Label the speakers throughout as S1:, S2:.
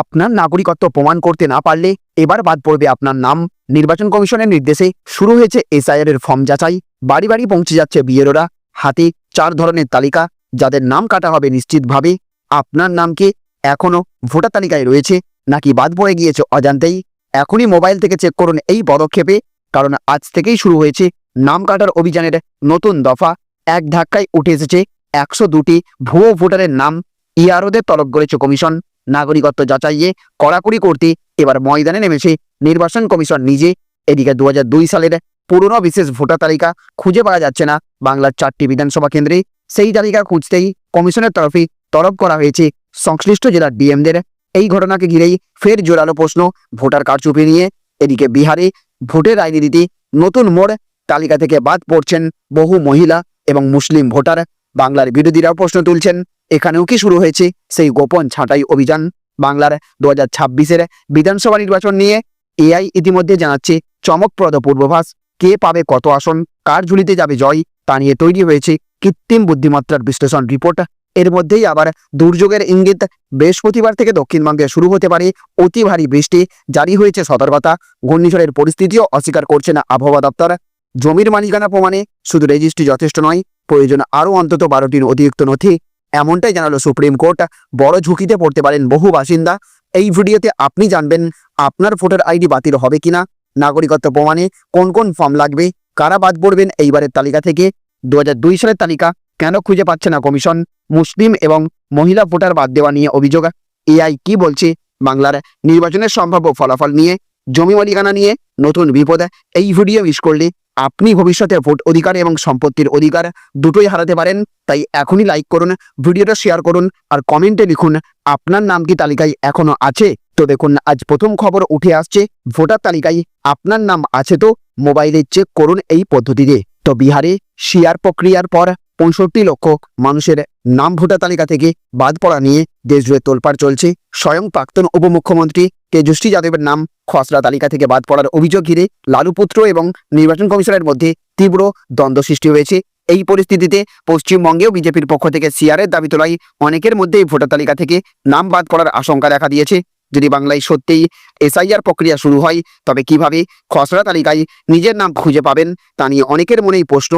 S1: আপনার নাগরিকত্ব প্রমাণ করতে না পারলে এবার বাদ পড়বে আপনার নাম। নির্বাচন কমিশনের নির্দেশে শুরু হয়েছে এসআইআর এর ফর্ম যাচাই। বাড়ি বাড়ি পৌঁছে যাচ্ছে বিয়েরোরা। হাতে চার ধরনের তালিকা, যাদের নাম কাটা হবে নিশ্চিতভাবে। আপনার নামকে এখনও ভোটার তালিকায় রয়েছে, নাকি বাদ পড়ে গিয়েছে অজান্তেই। এখনই মোবাইল থেকে চেক করুন এই পদক্ষেপে, কারণ আজ থেকেই শুরু হয়েছে নাম কাটার অভিযানের নতুন দফা। এক ধাক্কায় উঠে এসেছে একশো দুটি ভুয়ো ভোটারের নাম। ইয়ারোদের তলব করেছে কমিশন। নাগরিকত্ব যাচাইয়ে কড়াকড়ি করতে এবার ময়দানে নেমেছে নির্বাচন কমিশন নিজে। এদিকে দু হাজার দুই সালের পুরনো বিশেষ ভোটার তালিকা খুঁজে পাওয়া যাচ্ছে না। বাংলার চারটি বিধানসভা কেন্দ্রে সেই তালিকা খুঁজতেই কমিশনের তরফে তলব করা হয়েছে। সংশ্লিষ্ট জেলার ডিএমদের এই ঘটনাকে ঘিরেই ফের জোরালো প্রশ্ন ভোটার কারচুপি নিয়ে। এদিকে বিহারে ভোটের রাজনীতিতে নতুন মোড় তালিকা থেকে বাদ পড়ছেন বহু মহিলা এবং মুসলিম ভোটার। বাংলার বিরোধীরাও প্রশ্ন তুলছেন এখানেও কি শুরু হয়েছে? সেই গোপন ছাঁটাই অভিযান। বাংলার দু হাজার ছাব্বিশের বিধানসভা নির্বাচন নিয়ে এআই ইতিমধ্যে জানাচ্ছে চমকপ্রদ পূর্বাভাস। কে পাবে কত আসন? কার ঝুলিতে যাবে জয়? তা নিয়ে তৈরি হয়েছে কৃত্রিম বুদ্ধিমত্তার বিশ্লেষণ রিপোর্ট। এর মধ্যেই আবার দুর্যোগের ইঙ্গিত। বৃহস্পতিবার থেকে দক্ষিণবঙ্গে শুরু হতে পারে অতি ভারী বৃষ্টি। জারি হয়েছে সতর্কতা। ঘূর্ণিঝড়ের পরিস্থিতিও অস্বীকার করছে না আবহাওয়া দপ্তর। জমির মালিকানা প্রমাণে শুধু রেজিস্ট্রি যথেষ্ট নয়, প্রয়োজন আরও অন্তত বারোটির অতিরিক্ত নথি। এমনটাই জানালো সুপ্রিম কোর্ট। বড় ঝুঁকিতে পড়তে পারেন বহু বাসিন্দা। এই ভিডিওতে আপনি জানবেন আপনার ভোটার আইডি বাতিল হবে কিনা, নাগরিকত্ব প্রমাণে কোন কোন ফর্ম লাগবে, কারা বাদ পড়বেন এইবারের তালিকা থেকে দু হাজার দুই সালের তালিকা কেন খুঁজে পাচ্ছে না কমিশন, মুসলিম এবং মহিলা ভোটার বাদ দেওয়া নিয়ে অভিযোগ, এআই কি বলছে, বাংলার নির্বাচনের সম্ভাব্য ফলাফল নিয়ে, জমি মালিকানা নিয়ে নতুন বিপদ, এই ভিডিও মিস করলে আপনি ভবিষ্যতে ভোট অধিকার এবং সম্পত্তির অধিকার দুটোই হারাতে পারেন, তাই এখনই লাইক করুন, ভিডিওটা শেয়ার করুন আর কমেন্টে লিখুন আপনার নাম কি তালিকায় এখনও আছে? তো দেখুন, আজ প্রথম খবর উঠে আসছে, ভোটার তালিকায় আপনার নাম আছে তো মোবাইলে চেক করুন এই পদ্ধতিতে। তো বিহারে শেয়ার প্রক্রিয়ার পর পঁয়ষট্টি লক্ষ মানুষের নাম ভোটার তালিকা থেকে বাদ পড়া নিয়ে দেশজুড়ে তোলপাড় চলছে। স্বয়ং প্রাক্তন উপমুখ্যমন্ত্রী তেজস্বী যাদবের নাম খসড়া তালিকা থেকে বাদ পড়ার অভিযোগ ঘিরে লালুপুত্র এবং নির্বাচন কমিশনের মধ্যে তীব্র দ্বন্দ্ব সৃষ্টি হয়েছে। এই পরিস্থিতিতে পশ্চিমবঙ্গেও বিজেপির পক্ষ থেকে সিআরের দাবি তোলায় অনেকের মধ্যেই ভোটার তালিকা থেকে নাম বাদ পড়ার আশঙ্কা দেখা দিয়েছে। যদি বাংলায় সত্যিই এসআইআর প্রক্রিয়া শুরু হয়, তবে কীভাবে খসড়া তালিকায় নিজের নাম খুঁজে পাবেন তা নিয়ে অনেকের মনেই প্রশ্ন।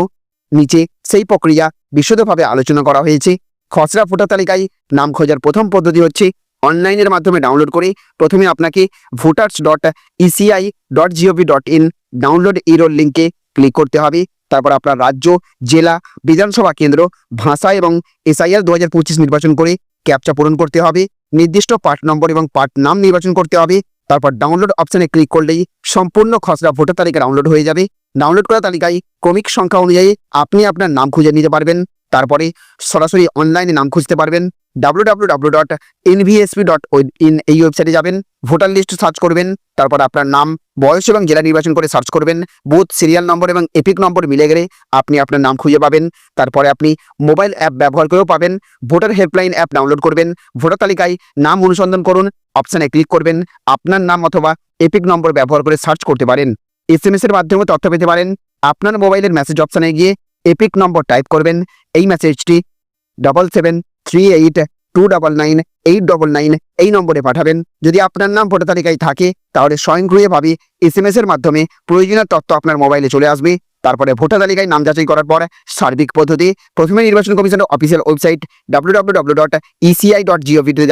S1: নিচে সেই প্রক্রিয়া বিশদভাবে আলোচনা করা হয়েছে। খসড়া ভোটার তালিকায় নাম খোঁজার প্রথম পদ্ধতি হচ্ছে অনলাইনের মাধ্যমে ডাউনলোড করে প্রথমে আপনাকে voters dot ECI dot GOV dot in download error লিঙ্কে ক্লিক করতে হবে। তারপর আপনার রাজ্য, জেলা, বিধানসভা কেন্দ্র, ভাষা এবং এসআইআর দু হাজার পঁচিশ নির্বাচন করে ক্যাপচা পূরণ করতে হবে। নির্দিষ্ট পার্ট নম্বর এবং পার্ট নাম নির্বাচন করতে হবে। তারপর ডাউনলোড অপশানে ক্লিক করলেই সম্পূর্ণ খসড়া ভোটার তালিকা ডাউনলোড হয়ে যাবে। ডাউনলোড করা তালিকায় ক্রমিক সংখ্যা অনুযায়ী আপনি আপনার নাম খুঁজে নিতে পারবেন। তারপরে সরাসরি অনলাইনে নাম খুঁজতে পারবেন। W W dot NVSP dot in এই ওয়েবসাইটে যাবেন। ভোটার লিস্ট সার্চ করবেন। তারপর আপনার নাম, বয়স এবং জেলা নির্বাচন করে সার্চ করবেন। বুথ সিরিয়াল নম্বর এবং এপিক নম্বর মিলে গেলে আপনি আপনার নাম খুঁজে পাবেন। তারপরে আপনি মোবাইল অ্যাপ ব্যবহার করেও পাবেন। ভোটার হেল্পলাইন অ্যাপ ডাউনলোড করবেন। ভোটার তালিকায় নাম অনুসন্ধান করুন। অপশানে ক্লিক করবেন। আপনার নাম অথবা এপিক নম্বর ব্যবহার করে সার্চ করতে পারেন। এস এম এর মাধ্যমে তথ্য পেতে পারেন। আপনার মোবাইলের মেসেজ অপশানে গিয়ে এপিক নম্বর টাইপ করবেন। এই মেসেজটি double seven three eight two double nine eight double nine এই নম্বরে পাঠাবেন। যদি আপনার নাম ভোটার তালিকায় থাকে, তাহলে স্বয়ংক্রিয়ভাবে এস এম এর মাধ্যমে প্রয়োজনীয় তথ্য আপনার মোবাইলে চলে আসবে। তারপরে ভোটার তালিকায় নাম যাচাই করার পর সার্বিক পদ্ধতি। প্রথমে নির্বাচন কমিশনের official website W W W dot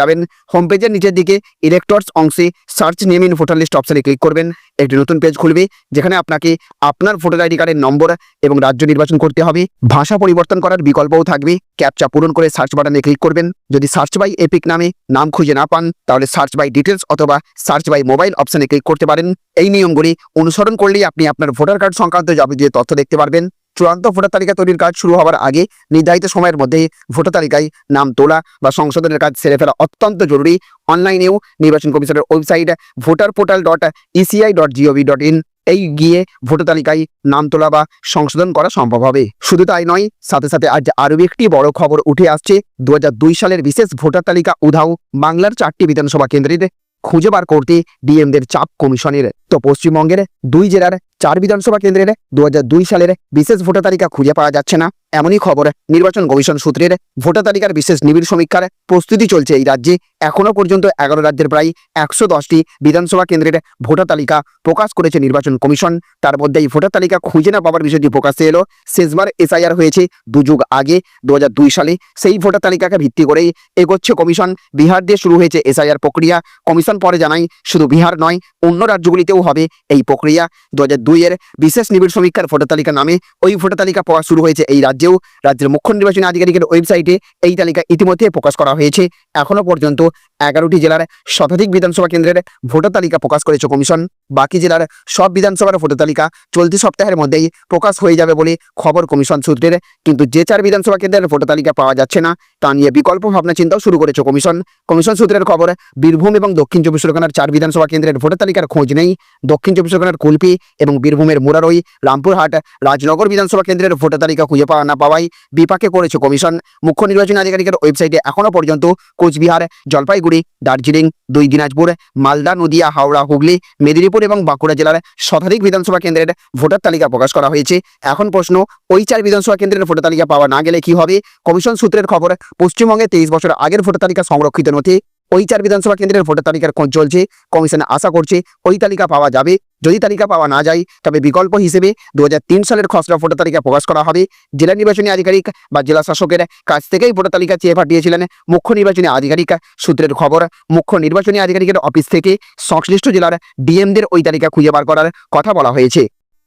S1: যাবেন হোম পেজের নিচের দিকে ইলেক্টর্স অংশে search name in voter list অপশনে ক্লিক করবেন। একটি নতুন পেজ খুলবে, যেখানে আপনাকে আপনার ভোটার আইডি কার্ডের নম্বর এবং রাজ্য নির্বাচন করতে হবে। ভাষা পরিবর্তন করার বিকল্পও থাকবে। ক্যাপচা পূরণ করে সার্চ বাটনে ক্লিক করবেন। যদি সার্চ বাই এপিক নামে নাম খুঁজে না পান, তাহলে সার্চ বাই ডিটেলস অথবা সার্চ বাই মোবাইল অপশানে ক্লিক করতে পারেন। এই নিয়মগুলি অনুসরণ করলেই আপনি আপনার ভোটার কার্ড সংক্রান্ত যাবতীয় তথ্য দেখতে পারবেন। চূড়ান্ত ভোটার তালিকা তৈরির কাজ শুরু হওয়ার আগে নির্ধারিত সময়ের মধ্যে ভোটার তালিকায় নাম তোলা বা সংশোধনের কাজ সেরে ফেলা অত্যন্ত জরুরি। অনলাইনেও নির্বাচন কমিশনের website voter portal dot ECI dot GOV dot in এই গিয়ে ভোটার তালিকায় নাম তোলা বা সংশোধন করা সম্ভব হবে। শুধু তাই নয়, সাথে সাথে আজ আরও একটি বড় খবর উঠে আসছে। দু হাজার দুই সালের বিশেষ ভোটার তালিকা উধাও বাংলার চারটি বিধানসভা কেন্দ্রের খুঁজে বার করতে ডিএমদের চাপ কমিশনের। তো পশ্চিমবঙ্গের দুই জেলার চার বিধানসভা কেন্দ্রের দুই হাজার দুই সালের বিশেষ ভোটার তালিকা খুঁজে পাওয়া যাচ্ছে না। এমনই খবর, নির্বাচন কমিশন সূত্রের ভোটার তালিকার বিশেষ নিবিড় সমীক্ষার প্রস্তুতি চলছে এই রাজ্যে। এখনও পর্যন্ত এগারো রাজ্যের প্রায় একশো দশটি বিধানসভা কেন্দ্রের ভোটার তালিকা প্রকাশ করেছে নির্বাচন কমিশন। তার মধ্যে এই ভোটার তালিকা খুঁজে না পাওয়ার বিষয়টি প্রকাশ্যে এলো। শেষবার এসআইআর হয়েছে দুযুগ আগে দু হাজার দুই সালে। সেই ভোটার তালিকাকে ভিত্তি করেই এগোচ্ছে কমিশন। বিহার দিয়ে শুরু হয়েছে এসআইআর প্রক্রিয়া। কমিশন পরে জানায়, শুধু বিহার নয়, অন্য রাজ্যগুলিতেও হবে এই প্রক্রিয়া। দু দুইয়ের বিশেষ নিবিড় সমীক্ষার ভোটার তালিকা নামে ওই ভোটার তালিকা প্রকাশ শুরু হয়েছে এই রাজ্যেও রাজ্যের মুখ্য নির্বাচনী আধিকারিকের ওয়েবসাইটে এই তালিকা ইতিমধ্যে প্রকাশ করা হয়েছে। এখনও পর্যন্ত এগারোটি জেলার শতাধিক বিধানসভা কেন্দ্রের ভোটার তালিকা প্রকাশ করেছে কমিশন। বাকি জেলার সব বিধানসভার ভোটার তালিকা চলতি সপ্তাহের মধ্যেই প্রকাশ হয়ে যাবে বলে খবর কমিশন সূত্রের। কিন্তু যে চার বিধানসভা কেন্দ্রের ভোটার তালিকা পাওয়া যাচ্ছে না, তা নিয়ে বিকল্প ভাবনা চিন্তাও শুরু করেছে কমিশন। কমিশন সূত্রের খবর, বীরভূম এবং দক্ষিণ চব্বিশ পরগনার চার বিধানসভা কেন্দ্রের ভোটার তালিকার খোঁজ নেই। দক্ষিণ চব্বিশ পরগনার কুলপি এবং বীরভূমের মুরারই, রামপুরহাট, রাজনগর বিধানসভা কেন্দ্রের ভোটার তালিকা খুঁজে পাওয়া না পাওয়ায় বিপাকে করেছে কমিশন। মুখ্য নির্বাচনী আধিকারিকের ওয়েবসাইটে এখনও পর্যন্ত কোচবিহার, জলপাইগুড়ি, দার্জিলিং, দুই দিনাজপুর, মালদা, নদিয়া, হাওড়া, হুগলি, মেদিনীপুর এবং বাঁকুড়া জেলার শতাধিক বিধানসভা কেন্দ্রের ভোটার তালিকা প্রকাশ করা হয়েছে। এখন প্রশ্ন, ওই চার বিধানসভা কেন্দ্রের ভোটার তালিকা পাওয়া না গেলে কি হবে? কমিশন সূত্রের খবর, পশ্চিমবঙ্গে তেইশ বছর আগের ভোটার তালিকা সংরক্ষিত নথি। ওই চার বিধানসভা কেন্দ্রের ভোটার তালিকার খোঁজ চলছে। কমিশন আশা করছে, ওই তালিকা পাওয়া যাবে। যদি তালিকা পাওয়া না যায়, তবে বিকল্প হিসেবে দু হাজার তিন সালের খসড়া ভোটার তালিকা প্রকাশ করা হবে। জেলা নির্বাচনী আধিকারিক বা জেলা শাসকের কাছ থেকেই ভোটার তালিকা চেয়ে পাঠিয়েছিলেন মুখ্য নির্বাচনী আধিকারিক। সূত্রের খবর, মুখ্য নির্বাচনী আধিকারিকের অফিস থেকে সংশ্লিষ্ট জেলার ডিএমদের ওই তালিকা খুঁজে বার করার কথা বলা হয়েছে।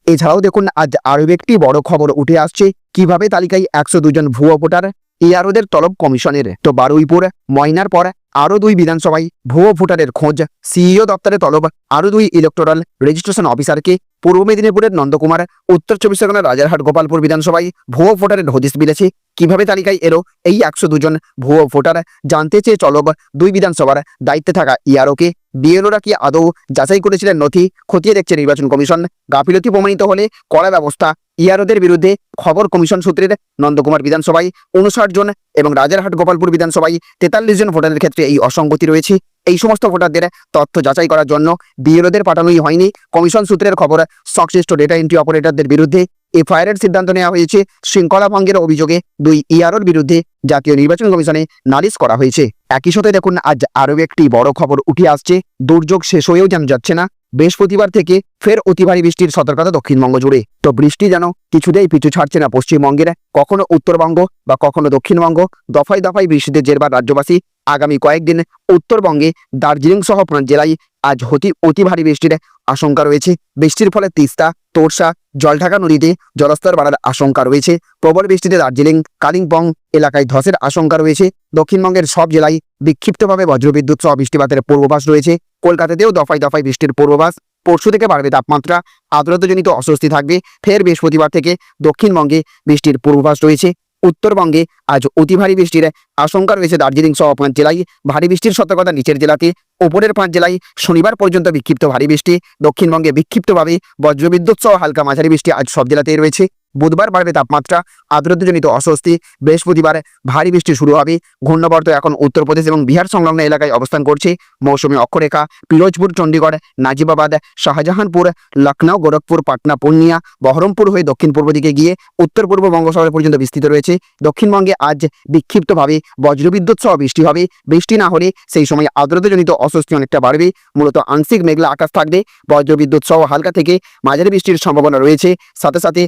S1: এছাড়াও দেখুন, আজ আরও একটি বড় খবর উঠে আসছে। কীভাবে তালিকায় একশো দুজন ভুয়ো ভোটার এআরওদের তলব কমিশনের। তো বারুইপুর, ময়নার পর আরও দুই বিধানসভায় ভুয়ো ভোটারের খোঁজ। সিইও দপ্তরে তলব আরও দুই ইলেকটোরাল রেজিস্ট্রেশন অফিসারকে পূর্ব মেদিনীপুরের নন্দকুমার, উত্তর চব্বিশ পরগনার রাজারহাট গোপালপুর বিধানসভায় ভুয়ো ভোটারের হদিস মিলেছে। কীভাবে তালিকায় এলো এই একশো দুজন ভুয়ো ভোটার? জানতে চেয়ে চলব দুই বিধানসভার দায়িত্বে থাকা ইআরওকে বিএলওরা কি আদৌ যাচাই করেছিলেন নথি? খতিয়ে দেখছে নির্বাচন কমিশন। গাফিলতি প্রমাণিত হলে কড়া ব্যবস্থা। ইয়ারোদের বিরুদ্ধে খবর কমিশন সূত্রের নন্দকুমার বিধানসভায়। উনষাট জন এবং রাজারহাট গোপালপুর বিধানসভায় তেতাল্লিশ জন ভোটারের ক্ষেত্রে এই অসঙ্গতি রয়েছে। এই সমস্ত ভোটারদের তথ্য যাচাই করার জন্য বিএলওদের পাঠানোই হয়নি। কমিশন সূত্রের খবর সংশ্লিষ্ট ডেটা এন্ট্রি অপারেটরদের বিরুদ্ধে এফআইআর সিদ্ধান্ত নেওয়া হয়েছে। শৃঙ্খলা ভঙ্গের অভিযোগে দুই ইয়ারোর বিরুদ্ধে জাতীয় নির্বাচন কমিশনে নালিশ করা হয়েছে। একই সাথে দেখুন, আজ আরও একটি বড় খবর উঠে আসছে। দুর্যোগ শেষ হয়েও যেন যাচ্ছে না। বৃহস্পতিবার থেকে ফের অতি ভারী বৃষ্টির সতর্কতা দক্ষিণবঙ্গ জুড়ে। তো বৃষ্টি যেন কিছুতেই পিছু ছাড়ছে না পশ্চিমবঙ্গের, কখনো উত্তরবঙ্গ বা কখনো দক্ষিণবঙ্গ, দফায় দফায় বৃষ্টিতে জেরবার রাজ্যবাসী আগামী কয়েকদিন উত্তরবঙ্গে দার্জিলিং সহ জেলায় আজ হতি অতি ভারী বৃষ্টির আশঙ্কা রয়েছে। বৃষ্টির ফলে তিস্তা, তোরসা, জলঢাকা নদীতে জলস্তর বাড়ার আশঙ্কা রয়েছে। প্রবল বৃষ্টিতে দার্জিলিং, কালিম্পং এলাকায় ধসের আশঙ্কা রয়েছে। দক্ষিণবঙ্গের সব জেলায় বিক্ষিপ্তভাবে বজ্রবিদ্যুৎ সহ বৃষ্টিপাতের পূর্বাভাস রয়েছে। কলকাতাতেও দফায় দফায় বৃষ্টির পূর্বাভাস। পরশু থেকে বাড়বে তাপমাত্রা। আর্দ্রতাজনিত অস্বস্তি থাকবে। ফের বৃহস্পতিবার থেকে দক্ষিণবঙ্গে বৃষ্টির পূর্বাভাস রয়েছে। উত্তরবঙ্গে আজ অতি ভারী বৃষ্টির আশঙ্কা রয়েছে দার্জিলিং সহ পাঁচ জেলায়। ভারী বৃষ্টির সতর্কতা নিচের জেলাতে উপরের পাঁচ জেলায় শনিবার পর্যন্ত বিক্ষিপ্ত ভারী বৃষ্টি, দক্ষিণবঙ্গে বিক্ষিপ্তভাবে বজ্রবিদ্যুৎ সহ হালকা মাঝারি বৃষ্টি আজ সব জেলাতেই রয়েছে। বুধবার বাড়বে তাপমাত্রা আর্দ্রতাজনিত অস্বস্তি, বৃহস্পতিবার ভারী বৃষ্টি শুরু হবে। ঘূর্ণবর্ত এখন উত্তরপ্রদেশ এবং বিহার সংলগ্ন এলাকায় অবস্থান করছে। মৌসুমী অক্ষরেখা, পিরোজপুর, চণ্ডীগড়, নাজিবাবাদ, শাহজাহানপুর লখনৌ গোরখপুর, পাটনা, পূর্ণিয়া, বহরমপুর হয়ে দক্ষিণ পূর্ব দিকে গিয়ে উত্তর পূর্ব বঙ্গোসাগর পর্যন্ত বিস্তৃত রয়েছে। দক্ষিণবঙ্গে আজ বিক্ষিপ্তভাবে বজ্রবিদ্যুৎ সহ বৃষ্টি হবে। বৃষ্টি না হলে সেই সময় আর্দ্রতাজনিত অস্বস্তি অনেকটা বাড়বে। মূলত আংশিক মেঘলা আকাশ থাকবে। বজ্রবিদ্যুৎ সহ হালকা থেকে মাঝারি বৃষ্টির সম্ভাবনা রয়েছে। সাথে সাথে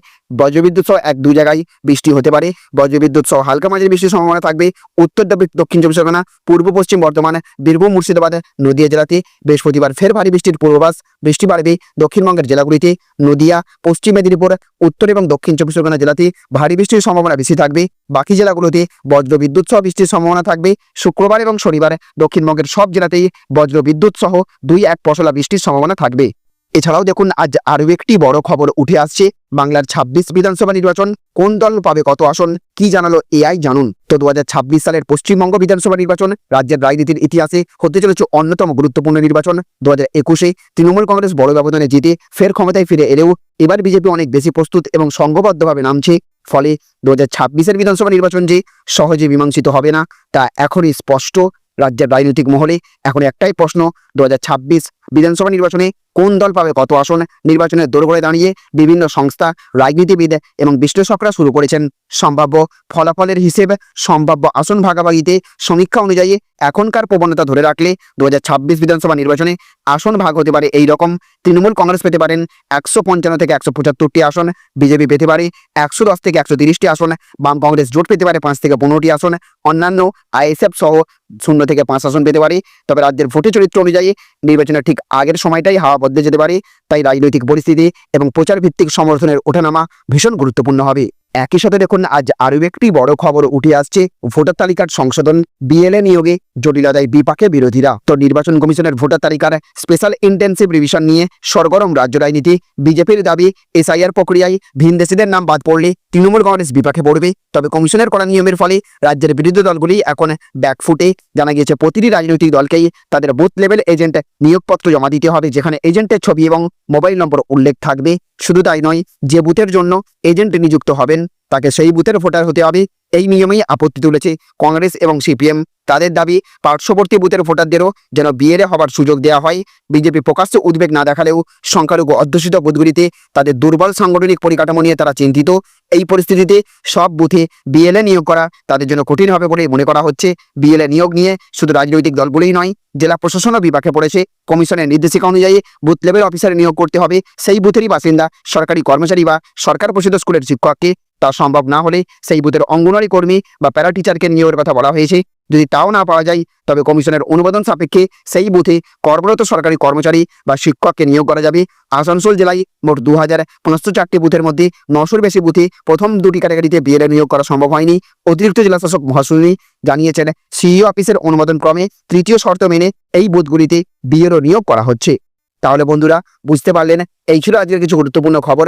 S1: বজ্রবিদ্যুৎ সহ এক দু জায়গায় বৃষ্টি হতে পারে। বজ্রবিদ্যুৎ সহ হালকা মাঝারি বৃষ্টির সম্ভাবনা থাকবে। উত্তর দক্ষিণ- চব্বিশ পরগনা, পূর্ব পশ্চিম বর্ধমান, বীরভূম, মুর্শিদাবাদ, নদিয়া জেলাতে বৃহস্পতিবার ফের ভারী বৃষ্টির পূর্বাভাস। বৃষ্টি বাড়বে দক্ষিণবঙ্গের জেলাগুলিতে। নদিয়া, পশ্চিম মেদিনীপুর, উত্তর এবং দক্ষিণ চব্বিশ পরগনা জেলাতে ভারী বৃষ্টির সম্ভাবনা বেশি থাকবে। বাকি জেলাগুলোতে বজ্র বিদ্যুৎ সহ বৃষ্টির সম্ভাবনা থাকবে। শুক্রবার এবং শনিবার দক্ষিণবঙ্গের সব জেলাতেই বজ্র বিদ্যুৎ সহ দুই এক পশলা বৃষ্টির সম্ভাবনা থাকবে। এছাড়াও দেখুন, আজ আরও একটি বড় খবর উঠে আসছে। বাংলার ছাব্বিশ বিধানসভা নির্বাচন কোন দল পাবে কত আসন, কি জানালো এআই জানুন। তো দু হাজার ছাব্বিশ সালের পশ্চিমবঙ্গ বিধানসভা নির্বাচন রাজ্যের রাজনীতির ইতিহাসে হতে চলেছে অন্যতম গুরুত্বপূর্ণ নির্বাচন। দু হাজার একুশে তৃণমূল কংগ্রেস বড় ব্যবধানে জিতে ফের ক্ষমতায় ফিরে এলেও এবার বিজেপি অনেক বেশি প্রস্তুত এবং সংঘবদ্ধভাবে নামছে। ফলে দু হাজার বিধানসভা নির্বাচন যে সহজে মীমাংসিত হবে না, তা এখনই স্পষ্ট। রাজ্যের রাজনৈতিক মহলে এখন একটাই প্রশ্ন, দু হাজার ছাব্বিশ বিধানসভা নির্বাচনে কোন দল পাবে? কত আসন নির্বাচনের দোরগোড়ায় দাঁড়িয়ে বিভিন্ন সংস্থা, রাজনীতিবিদ এবং বিশ্লেষকরা শুরু করেছেন। সম্ভাব্য ফলাফলের হিসেবে, সম্ভাব্য আসন ভাগাভাগিতে সমীক্ষা অনুযায়ী এখনকার প্রবণতা ধরে রাখলে দু হাজার ছাব্বিশ বিধানসভা নির্বাচনে আসন ভাগ হতে পারে এই রকম তৃণমূল কংগ্রেস পেতে পারেন একশো পঞ্চান্ন থেকে একশো পঁচাত্তরটি আসন, বিজেপি পেতে পারে একশো দশ থেকে একশো তিরিশটি আসন, বাম কংগ্রেস জোট পেতে পারে পাঁচ থেকে পনেরোটি আসন, অন্যান্য আইএসএফ সহ শূন্য থেকে পাঁচ আসন পেতে পারে। তবে রাজ্যের ভোটের চরিত্র অনুযায়ী নির্বাচনের ঠিক আগের সময়টাই হাওয়া বদলে যেতে পারে তাই রাজনৈতিক পরিস্থিতি এবং প্রচারভিত্তিক সমর্থনের ওঠানামা ভীষণ গুরুত্বপূর্ণ হবে। একই সাথে দেখুন, আজ আরও একটি বড় খবর উঠে আসছে। ভোটার তালিকার সংশোধন, বিএলএ নিয়োগে জটিলতায় বিপাকে বিরোধীরা। তো নির্বাচন কমিশনের ভোটার তালিকার স্পেশাল ইন্টেন্সিভ রিভিশন নিয়ে সরগরম রাজ্য রাজনীতি। বিজেপির দাবি, এসআইআর প্রক্রিয়ায় ভিনদেশিদের নাম বাদ পড়লে তৃণমূল কংগ্রেস বিপাকে পড়বে। তবে কমিশনের করা নিয়মের ফলে রাজ্যের বিরোধী দলগুলি এখন ব্যাকফুটে জানা গিয়েছে, প্রতিটি রাজনৈতিক দলকেই তাদের বুথ লেভেল এজেন্ট নিয়োগপত্র জমা দিতে হবে, যেখানে এজেন্টের ছবি এবং মোবাইল নম্বর উল্লেখ থাকবে। শুধু তাই নয়, যে বুথের জন্য এজেন্ট নিযুক্ত হবেন তাকে সেই বুথের ভোটার হতে হবে। এই নিয়মেই আপত্তি তুলেছে কংগ্রেস এবং সিপিএম। তাদের দাবি, পার্শ্ববর্তী বুথের ভোটারদেরও যেন বিয়েরে হবার সুযোগ দেওয়া হয়। বিজেপি প্রকাশ্যে উদ্বেগ না দেখালেও সংখ্যালঘু অধ্যুষিত বুথগুলিতে তাদের দুর্বল সাংগঠনিক পরিকাঠামো নিয়ে তারা চিন্তিত। এই পরিস্থিতিতে সব বুথে বিএলএ নিয়োগ করা তাদের জন্য কঠিন হবে বলে মনে করা হচ্ছে। বিএলএ নিয়োগ নিয়ে শুধু রাজনৈতিক দলগুলোই নয়, জেলা প্রশাসনও বিপাকে পড়েছে। কমিশনের নির্দেশিকা অনুযায়ী বুথ লেভেল অফিসারে নিয়োগ করতে হবে। সেই বুথেরই বাসিন্দা, সরকারি কর্মচারী বা সরকার পোষিত স্কুলের শিক্ষককে। তা সম্ভব না হলে সেই বুথের অঙ্গনওয়াড়ি কর্মী বা প্যারা টিচারকে নিয়োগের কথা বলা হয়েছে। যদি তাও না পাওয়া যায়, তবে কমিশনের অনুমোদন সাপেক্ষে সেই বুথে কর্মরত সরকারি কর্মচারী বা শিক্ষককে নিয়োগ করা যাবে। আসানসোল জেলায় মোট দু হাজার পঁচাত্তর চারটি বুথের মধ্যে নশোর বেশি বুথে প্রথম দুটি ক্যাটাগরিতে বিএলএ নিয়োগ করা সম্ভব হয়নি, অতিরিক্ত জেলা শাসক মহাসুনী জানিয়েছেন, সিইও অফিসের অনুমোদন ক্রমে তৃতীয় শর্ত মেনে এই বুথগুলিতে বিএলও নিয়োগ করা হচ্ছে। তাহলে বন্ধুরা, বুঝতে পারলেন, এই ছিল আজকের কিছু গুরুত্বপূর্ণ খবর।